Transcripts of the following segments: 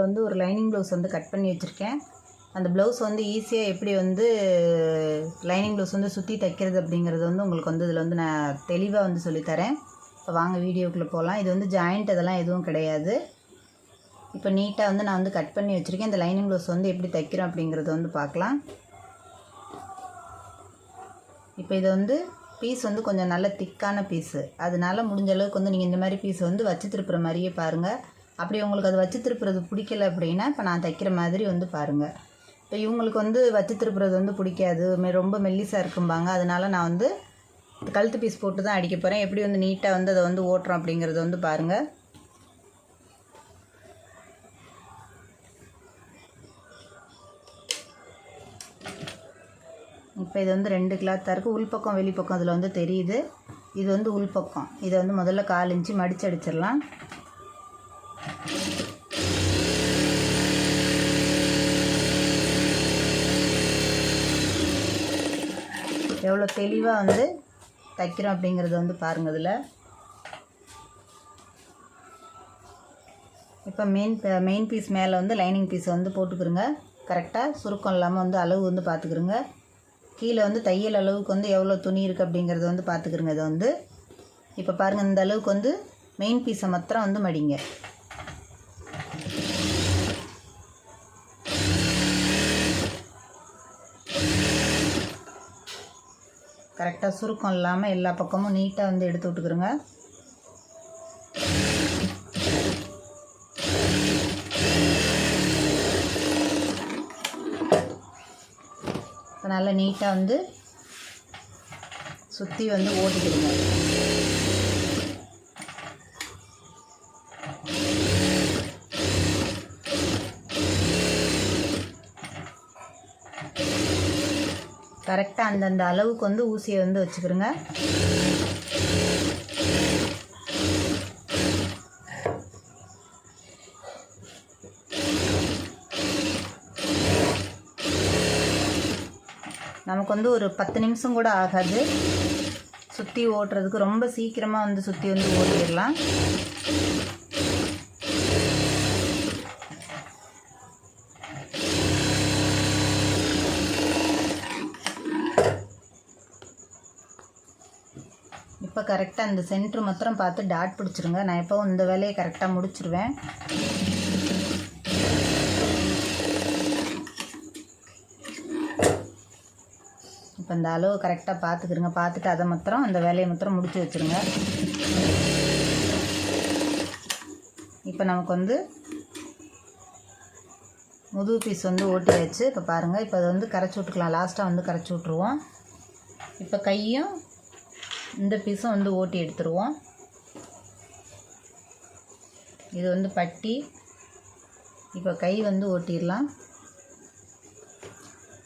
இதில் வந்து ஒரு லைனிங் ப்ளவுஸ் வந்து கட் பண்ணி வச்சுருக்கேன். அந்த ப்ளவுஸ் வந்து ஈஸியாக எப்படி வந்து லைனிங் ப்ளவுஸ் வந்து சுற்றி தைக்கிறது அப்படிங்கிறது வந்து உங்களுக்கு வந்து இதில் வந்து நான் தெளிவாக வந்து சொல்லித்தரேன் இப்போ வாங்க வீடியோக்குள்ளே போகலாம் இது வந்து ஜாயிண்ட் அதெல்லாம் எதுவும் கிடையாது. இப்போ நீட்டாக வந்து நான் வந்து கட் பண்ணி வச்சுருக்கேன். இந்த லைனிங் ப்ளவுஸ் வந்து எப்படி தைக்கிறோம் அப்படிங்கிறத வந்து பார்க்கலாம். இப்போ இது வந்து பீஸ் வந்து கொஞ்சம் நல்ல திக்கான பீஸு அதனால் முடிஞ்ச அளவுக்கு வந்து நீங்கள் இந்த மாதிரி பீஸ் வந்து வச்சு திருப்புற மாதிரியே பாருங்கள் அப்படி உங்களுக்கு அது வச்சு திருப்புறது பிடிக்கல அப்படின்னா இப்போ நான் தைக்கிற மாதிரி வந்து பாருங்கள் இப்போ இவங்களுக்கு வந்து வச்சு திருப்புறது வந்து பிடிக்காது. ரொம்ப மெல்லிசாக இருக்கும்பாங்க. அதனால் நான் வந்து கழுத்து பீஸ் போட்டு தான் அடிக்க போகிறேன் எப்படி வந்து நீட்டாக வந்து அதை வந்து ஓட்டுறோம் அப்படிங்கிறத வந்து பாருங்கள் இப்போ இது வந்து ரெண்டு கிளாத்தாக இருக்குது உள்பக்கம் வெளிப்பக்கம் அதில் வந்து தெரியுது. இது வந்து உள்பக்கம். இதை வந்து முதல்ல கால் இன்ச்சு மடிச்சு அடிச்சிடலாம். எவ்வளோ தெளிவாக வந்து தைக்கிறோம் அப்படிங்கிறது வந்து பாருங்கள் இதில். இப்போ மெயின் மெயின் பீஸ் மேலே வந்து லைனிங் பீஸை வந்து போட்டுக்கிறோங்க. கரெக்டாக சுருக்கம் இல்லாமல் வந்து அளவு வந்து பார்த்துக்கிறோங்க. கீழே வந்து தையல் அளவுக்கு வந்து எவ்வளோ துணி இருக்குது அப்படிங்கிறத வந்து பார்த்துக்கிறோங்க இதை வந்து. இப்போ பாருங்கள் இந்த அளவுக்கு வந்து மெயின் பீஸை மாத்திரம் வந்து மடிங்க. கரெக்டாக சுருக்கம் இல்லாமல் எல்லா பக்கமும் நீட்டாக வந்து எடுத்து விட்டுக்கிறோங்க. இப்போ நல்லா நீட்டாக வந்து சுற்றி வந்து ஓட்டிக்கிடுங்க. கரெக்டாக அந்தந்த அளவுக்கு வந்து ஊசியை வந்து வச்சுக்கிறோங்க. நமக்கு வந்து ஒரு பத்து நிமிஷம் கூட ஆகாது. சுற்றி ஓட்டுறதுக்கு ரொம்ப சீக்கிரமாக வந்து சுற்றி வந்து ஓட்டிடலாம். இப்போ கரெக்டாக அந்த சென்ட்ரு மாத்திரம் பார்த்து டாட் பிடிச்சிருங்க. நான் எப்போவும் இந்த வேலையை கரெக்டாக முடிச்சிருவேன். இப்போ இந்த அளவு கரெக்டாக பார்த்துக்கிறங்க பார்த்துட்டு அதை மாத்திரம் அந்த வேலையை மாத்திரம் முடிச்சு வச்சுருங்க. இப்போ நமக்கு வந்து முதுகு பீஸ் வந்து ஓட்டியாச்சு. இப்போ பாருங்கள் இப்போ அதை வந்து கரைச்சி விட்டுக்கலாம். லாஸ்ட்டாக வந்து கரைச்சி விட்ருவோம் இப்போ கையும் இந்த பீஸும் வந்து ஓட்டி எடுத்துருவோம். இது வந்து பட்டி. இப்போ கை வந்து ஓட்டிடலாம்.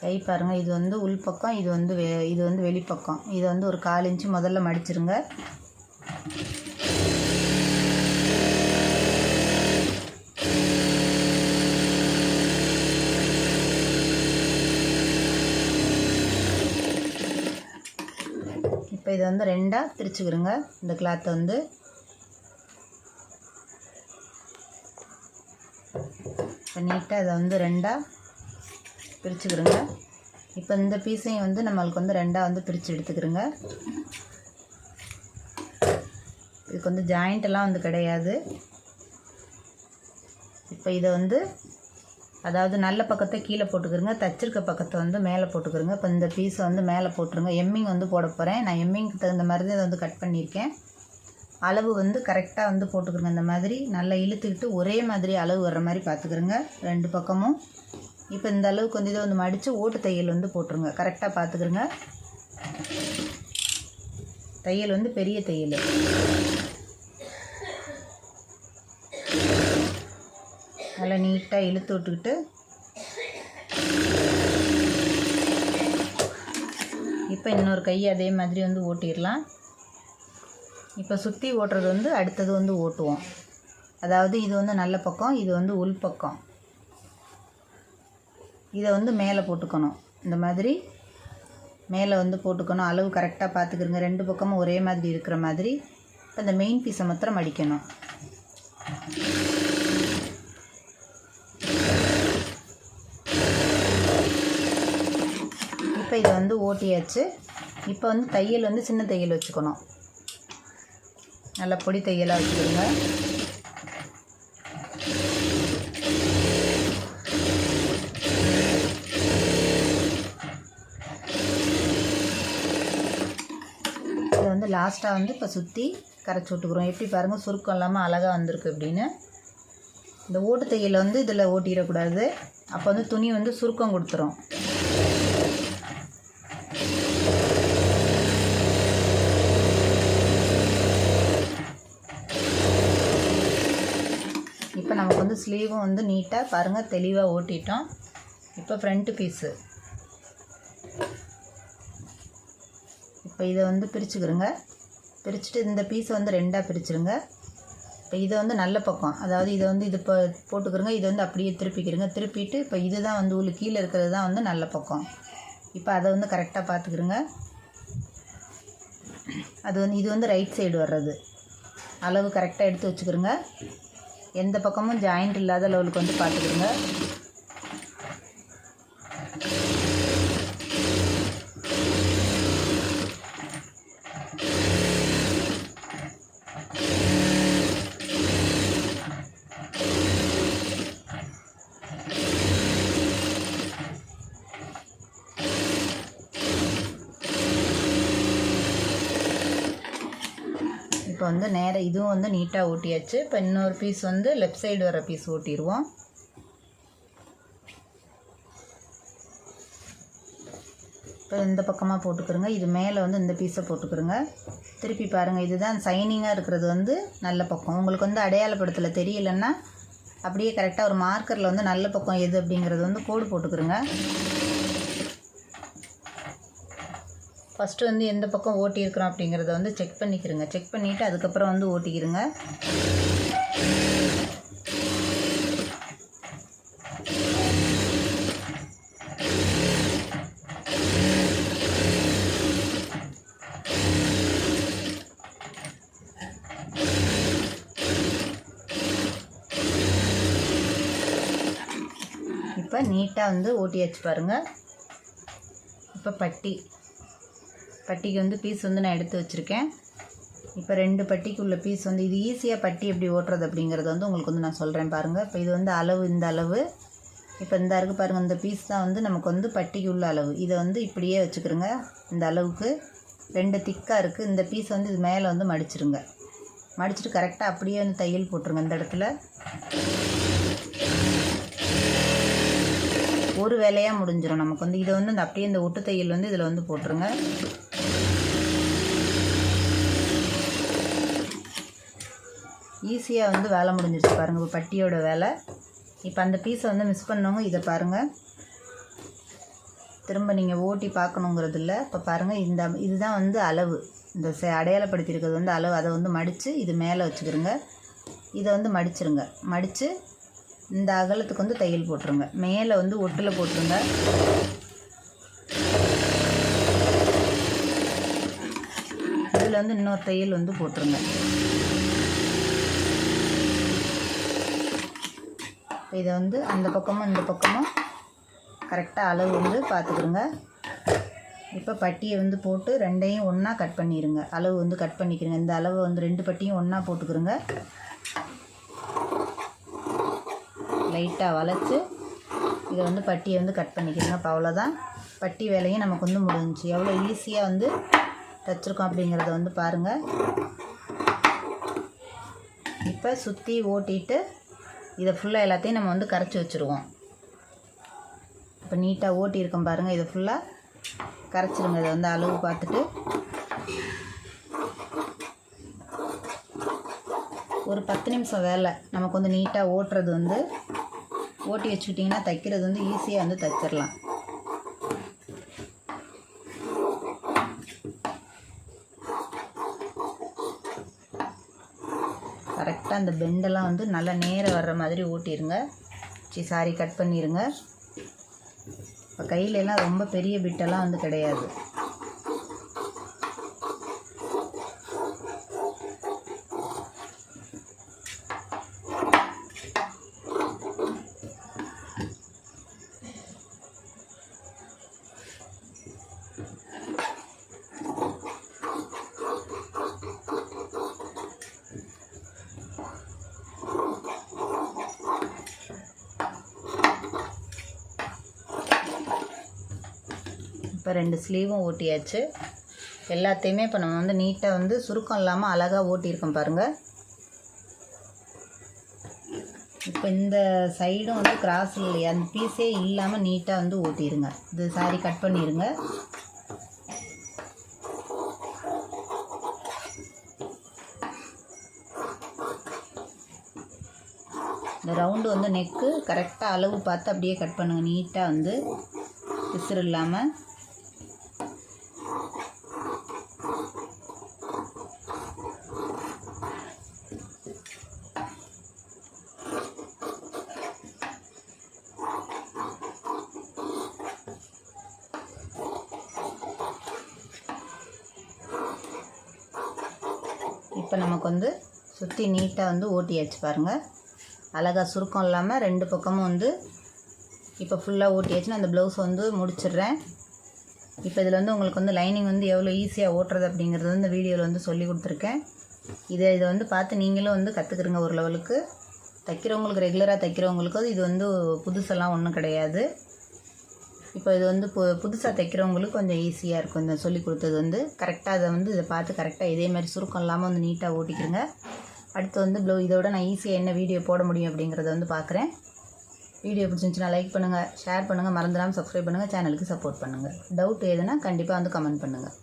கை பாருங்கள் இது வந்து உள்பக்கம் இது வந்து வெ இது வந்து வெளிப்பக்கம். இது வந்து ஒரு கால் இன்ச்சு முதல்ல மடிச்சிருங்க. இதை வந்து ரெண்டாக திரிச்சுக்கிறோங்க இந்த கிளாத்தை வந்து. இப்போ நீட்டாக இதை வந்து ரெண்டாக பிரிச்சுக்கிறோங்க. இப்போ இந்த பீஸையும் வந்து நம்மளுக்கு வந்து ரெண்டாக வந்து பிரித்து எடுத்துக்கிறோங்க. இதுக்கு வந்து ஜாயிண்ட்டெல்லாம் வந்து கிடையாது. இப்போ இதை வந்து அதாவது நல்ல பக்கத்தை கீழே போட்டுக்கிறங்க தச்சிருக்க பக்கத்தை வந்து மேலே போட்டுக்கிறங்க இப்போ இந்த பீஸை வந்து மேலே போட்டுருங்க. எம்மிங் வந்து போட போகிறேன் நான் எம்மிங்க்கு தகுந்த மாதிரி தான் இதை வந்து கட் பண்ணியிருக்கேன். அளவு வந்து கரெக்டாக வந்து போட்டுக்கிறங்க இந்த மாதிரி நல்லா இழுத்துக்கிட்டு ஒரே மாதிரி அளவு வர்ற மாதிரி பார்த்துக்கிறங்க ரெண்டு பக்கமும். இப்போ இந்த அளவுக்கு வந்து இதை வந்து மடித்து ஓட்டு தையல் வந்து போட்டுருங்க. கரெக்டாக பார்த்துக்கிறங்க தையல் வந்து பெரிய தையல். நல்லா நீட்டாக இழுத்து விட்டுக்கிட்டு இப்போ இன்னொரு கை அதே மாதிரி வந்து ஓட்டிடலாம். இப்போ சுற்றி ஓட்டுறது வந்து அடுத்தது வந்து ஓட்டுவோம். அதாவது இது வந்து நல்ல பக்கம் இது வந்து உள் பக்கம். இதை வந்து மேலே போட்டுக்கணும். இந்த மாதிரி மேலே வந்து போட்டுக்கணும். அளவு கரெக்டாக பார்த்துக்கிறங்க ரெண்டு பக்கமும் ஒரே மாதிரி இருக்கிற மாதிரி. இப்போ இந்த மெயின் பீஸை மாத்திரம் அடிக்கணும். இப்போ இதை வந்து ஓட்டியாச்சு. இப்போ வந்து தையல் வந்து சின்ன தையல் வச்சுக்கணும். நல்லா பொடி தையலாக வச்சுக்கோங்க. இதை வந்து லாஸ்ட்டாக வந்து இப்போ சுற்றி கரைச்சி விட்டுக்குறோம். எப்படி பாருங்கள் சுருக்கம் இல்லாமல் அழகாக வந்திருக்கு அப்படின்னு இந்த ஓட்டு தையலை வந்து இதில் ஓட்டிடக்கூடாது. அப்போ வந்து துணி வந்து சுருக்கம் கொடுத்துரும் இப்போ நமக்கு வந்து ஸ்லீவும் வந்து நீட்டாக பாருங்கள் தெளிவாக ஓட்டிட்டோம். இப்போ ஃப்ரண்ட்டு பீஸு இப்போ இதை வந்து பிரிச்சுக்கிறோங்க பிரிச்சுட்டு இந்த பீஸை வந்து ரெண்டாக பிரிச்சுருங்க. இப்போ இதை வந்து நல்ல பக்கம் அதாவது இதை வந்து இது இப்போ போட்டுக்கிறோங்க இதை வந்து அப்படியே திருப்பிக்கிறோங்க திருப்பிட்டு இப்போ இதுதான் வந்து உள்ள கீழே இருக்கிறது தான் வந்து நல்ல பக்கம். இப்போ அதை வந்து கரெக்டாக பார்த்துக்கிறோங்க அது வந்து இது வந்து ரைட் சைடு வர்றது. அளவு கரெக்டாக எடுத்து வச்சுக்கிறோங்க எந்த பக்கமும் ஜாயிண்ட் இல்லாத லெவலுக்கு வந்து பார்த்துக்கிடுங்க. இப்போ வந்து நேராக இதுவும் வந்து நீட்டாக ஊட்டியாச்சு இப்போ இன்னொரு பீஸ் வந்து லெஃப்ட் சைடு வர பீஸ் ஊட்டிடுவோம் இப்போ இந்த பக்கமாக போட்டுக்கிறோங்க இது மேலே வந்து இந்த பீஸை போட்டுக்கிறோங்க திருப்பி பாருங்கள் இதுதான் சைனிங்காக இருக்கிறது வந்து நல்ல பக்கம். உங்களுக்கு வந்து அடையாளப்படுத்தலை தெரியலன்னா அப்படியே கரெக்டாக ஒரு மார்க்கரில் வந்து நல்ல பக்கம் எது அப்படிங்கிறது வந்து கோடு போட்டுக்கிறோங்க ஃபஸ்ட்டு வந்து எந்த பக்கம் ஓட்டியிருக்கிறோம் அப்படிங்கிறத வந்து செக் பண்ணிக்கிறோங்க. செக் பண்ணிவிட்டு அதுக்கப்புறம் வந்து ஓட்டிக்கிறோங்க. இப்போ நீட்டாக வந்து ஓட்டியாச்சு பாருங்கள் இப்போ பட்டி. பட்டிக்கு வந்து பீஸ் வந்து நான் எடுத்து வச்சுருக்கேன். இப்போ ரெண்டு பட்டிக்கு உள்ள பீஸ் வந்து இது ஈஸியாக பட்டி எப்படி ஓட்டுறது அப்படிங்கிறது வந்து உங்களுக்கு வந்து நான் சொல்கிறேன் பாருங்கள் இப்போ இது வந்து அளவு இந்த அளவு. இப்போ இந்த இருக்குது பாருங்கள் இந்த பீஸ் தான் வந்து நமக்கு வந்து பட்டிக்கு உள்ள அளவு. இதை வந்து இப்படியே வச்சுக்கிறோங்க இந்த அளவுக்கு. ரெண்டு திக்காக இருக்குது இந்த பீஸ் வந்து இது மேலே வந்து மடிச்சிருங்க. மடிச்சிட்டு கரெக்டாக அப்படியே வந்து தையல் போட்டுருங்க இந்த இடத்துல. ஒரு வேலையாக முடிஞ்சிடும் நமக்கு வந்து. இதை வந்து இந்த அப்படியே இந்த ஒட்டு தையல் வந்து இதில் வந்து போட்டுருங்க. ஈஸியாக வந்து வேலை முடிஞ்சிருச்சு பாருங்கள் இப்போ பட்டியோட வேலை. இப்போ அந்த பீஸை வந்து மிஸ் பண்ணவங்க இதை பாருங்கள் திரும்ப நீங்கள் ஓட்டி பார்க்கணுங்கிறது இல்லை. இப்போ பாருங்கள் இந்த இதுதான் வந்து அளவு. இந்த செ- அடையாளப்படுத்தியிருக்கிறது வந்து அளவு. அதை வந்து மடித்து இது மேலே வச்சுக்கிறோங்க இதை வந்து மடிச்சிருங்க. மடித்து இந்த அகலத்துக்கு வந்து தையல் போட்டுருங்க. மேலே வந்து ஒட்டில் போட்டுருங்க. இதில் வந்து இன்னொரு தையல் வந்து போட்டுருங்க. இப்போ இதை வந்து அந்த பக்கமும் இந்த பக்கமும் கரெக்டாக அளவு வந்து பார்த்துக்குருங்க இப்போ பட்டியை வந்து போட்டு ரெண்டையும் ஒன்றா கட் பண்ணிடுங்க அளவு வந்து கட் பண்ணிக்கிறங்க இந்த அளவு வந்து ரெண்டு பட்டியும் ஒன்றா போட்டுக்கிறோங்க லைட்டாக வளைச்சி இதை வந்து பட்டியை வந்து கட் பண்ணிக்கிறோங்க இப்போ அவ்வளோதான். பட்டி வேலையும் நமக்கு வந்து முடிஞ்சிச்சு. எவ்வளோ ஈஸியாக வந்து தைச்சிருக்கோம் அப்படிங்கிறத வந்து பாருங்கள் இப்போ சுற்றி ஓட்டிட்டு இதை ஃபுல்லாக எல்லாத்தையும் நம்ம வந்து கரைச்சி வச்சுருவோம். இப்போ நீட்டாக ஓட்டியிருக்கோம் பாருங்கள் இதை ஃபுல்லாக கரைச்சிருங்க. இதை வந்து அளவு பார்த்துட்டு ஒரு பத்து நிமிஷம் வேலை. நமக்கு வந்து நீட்டாக ஓட்டுறது வந்து ஓட்டி வச்சுக்கிட்டிங்கன்னா தைக்கிறது வந்து ஈஸியாக வந்து தைச்சிடலாம் கரெக்டாக அந்த பெண்டெல்லாம் வந்து நல்லா நேராக வர்ற மாதிரி ஓட்டிடுங்க சி சாரி கட் பண்ணிடுங்க இப்போ கையில எல்லாம் ரொம்ப பெரிய பிட்டெல்லாம் வந்து கிடையாது. இப்போ ரெண்டு ஸ்லீவும் ஓட்டியாச்சு. எல்லாத்தையுமே இப்போ நம்ம வந்து நீட்டாக வந்து சுருக்கம் இல்லாமல் அழகாக ஓட்டியிருக்கோம் பாருங்கள் இப்போ இந்த சைடும் வந்து கிராஸ் இல்லையா? அந்த பீஸே இல்லாமல் நீட்டாக வந்து ஓட்டிடுங்க இது சாரி கட் பண்ணிடுங்க இந்த ரவுண்டு வந்து நெக்கு கரெக்டாக அளவு பார்த்து அப்படியே கட் பண்ணுங்கள் நீட்டாக வந்து பிசுறு இல்லாமல் இப்போ நமக்கு வந்து சுற்றி நீட்டாக வந்து ஓட்டியாச்சு பாருங்கள் அழகாக சுருக்கம் இல்லாமல் ரெண்டு பக்கமும் வந்து இப்போ ஃபுல்லாக ஓட்டியாச்சுன்னா அந்த ப்ளவுஸ் வந்து முடிச்சிடுறேன். இப்போ இதில் வந்து உங்களுக்கு வந்து லைனிங் வந்து எவ்வளோ ஈஸியாக ஓட்டுறது அப்படிங்கிறது வந்து வீடியோவில் வந்து சொல்லி கொடுத்துருக்கேன். இதை இதை வந்து பார்த்து நீங்களும் வந்து கற்றுக்குறங்க ஒரு லெவலுக்கு தைக்கிறவங்களுக்கு ரெகுலராக தைக்கிறவங்களுக்கு இது வந்து புதுசெல்லாம் ஒன்றும் கிடையாது. இப்போ இது வந்து பு புதுசாக தைக்கிறவங்களுக்கு கொஞ்சம் ஈஸியாக இருக்கும். இந்த சொல்லி கொடுத்தது வந்து கரெக்டாக அதை வந்து இதை பார்த்து கரெக்டாக இதே மாதிரி சுருக்கம் இல்லாமல் வந்து நீட்டாக ஓட்டிக்கிறங்க அடுத்து வந்து ப்ளவு இதோட நான் ஈஸியாக என்ன வீடியோ போட முடியும் அப்படிங்கிறத வந்து பார்க்குறேன். வீடியோ பிடிச்சிருந்துச்சுன்னா லைக் பண்ணுங்கள் ஷேர் பண்ணுங்கள் மறந்துடாமல் சப்ஸ்கிரைப் பண்ணுங்கள் சேனலுக்கு சப்போர்ட் பண்ணுங்கள் டவுட் எதுனா கண்டிப்பாக வந்து கமெண்ட் பண்ணுங்கள்